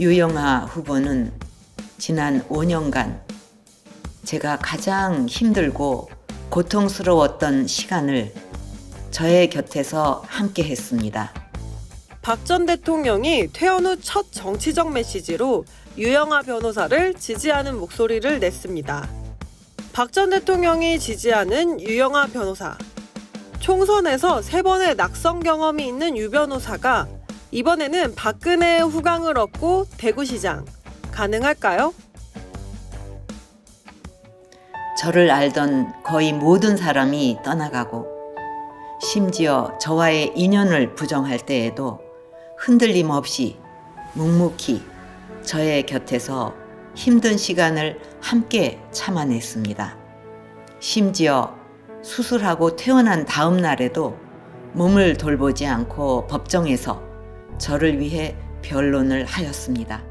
유영아 후보는 지난 5년간 제가 가장 힘들고 고통스러웠던 시간을 저의 곁에서 함께 했습니다. 박 전 대통령이 퇴원 후 첫 정치적 메시지로 유영아 변호사를 지지하는 목소리를 냈습니다. 박 전 대통령이 지지하는 유영아 변호사. 총선에서 세 번의 낙선 경험이 있는 유 변호사가 이번에는 박근혜의 후광을 얻고 대구시장 가능할까요? 저를 알던 거의 모든 사람이 떠나가고 심지어 저와의 인연을 부정할 때에도 흔들림 없이 묵묵히 저의 곁에서 힘든 시간을 함께 참아냈습니다. 심지어 수술하고 퇴원한 다음 날에도 몸을 돌보지 않고 법정에서 저를 위해 변론을 하였습니다.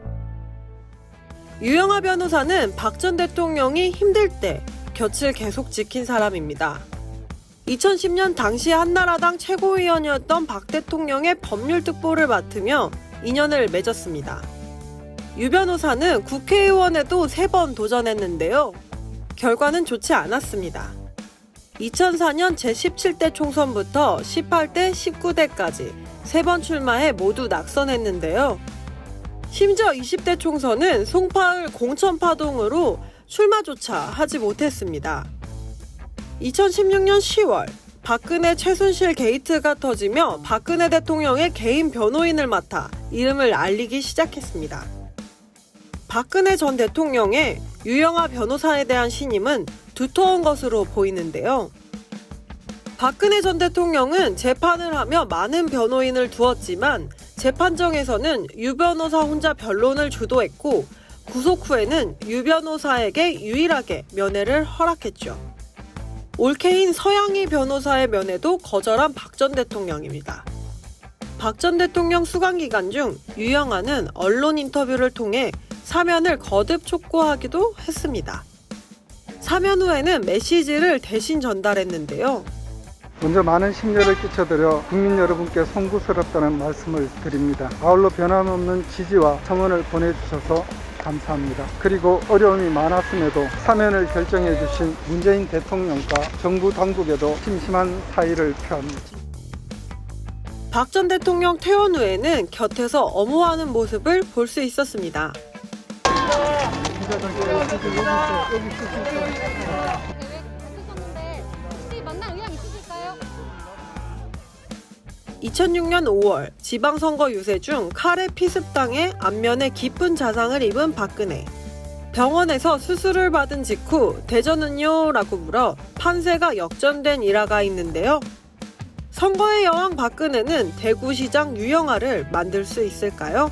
유영아 변호사는 박 전 대통령이 힘들 때 곁을 계속 지킨 사람입니다. 2010년 당시 한나라당 최고위원이었던 박 대통령의 법률 특보를 맡으며 인연을 맺었습니다. 유 변호사는 국회의원에도 세 번 도전했는데요. 결과는 좋지 않았습니다. 2004년 제17대 총선부터 18대, 19대까지 세 번 출마해 모두 낙선했는데요. 심지어 20대 총선은 송파을 공천파동으로 출마조차 하지 못했습니다. 2016년 10월 박근혜 최순실 게이트가 터지며 박근혜 대통령의 개인 변호인을 맡아 이름을 알리기 시작했습니다. 박근혜 전 대통령의 유영아 변호사에 대한 신임은 두터운 것으로 보이는데요. 박근혜 전 대통령은 재판을 하며 많은 변호인을 두었지만 재판정에서는 유 변호사 혼자 변론을 주도했고 구속 후에는 유 변호사에게 유일하게 면회를 허락했죠. 올케인 서양희 변호사의 면회도 거절한 박 전 대통령입니다. 박 전 대통령 수감 기간 중 유영아는 언론 인터뷰를 통해 사면을 거듭 촉구하기도 했습니다. 사면 후에는 메시지를 대신 전달했는데요. 먼저 많은 심려를 끼쳐드려 국민 여러분께 송구스럽다는 말씀을 드립니다. 아울러 변함없는 지지와 청원을 보내주셔서 감사합니다. 그리고 어려움이 많았음에도 사면을 결정해 주신 문재인 대통령과 정부 당국에도 심심한 사의를 표합니다. 박 전 대통령 퇴원 후에는 곁에서 엄호하는 모습을 볼 수 있었습니다. 2006년 5월 지방선거 유세 중 칼에 피습당해 안면에 깊은 자상을 입은 박근혜. 병원에서 수술을 받은 직후 대전은요? 라고 물어 판세가 역전된 일화가 있는데요. 선거의 여왕 박근혜는 대구시장 유영아를 만들 수 있을까요?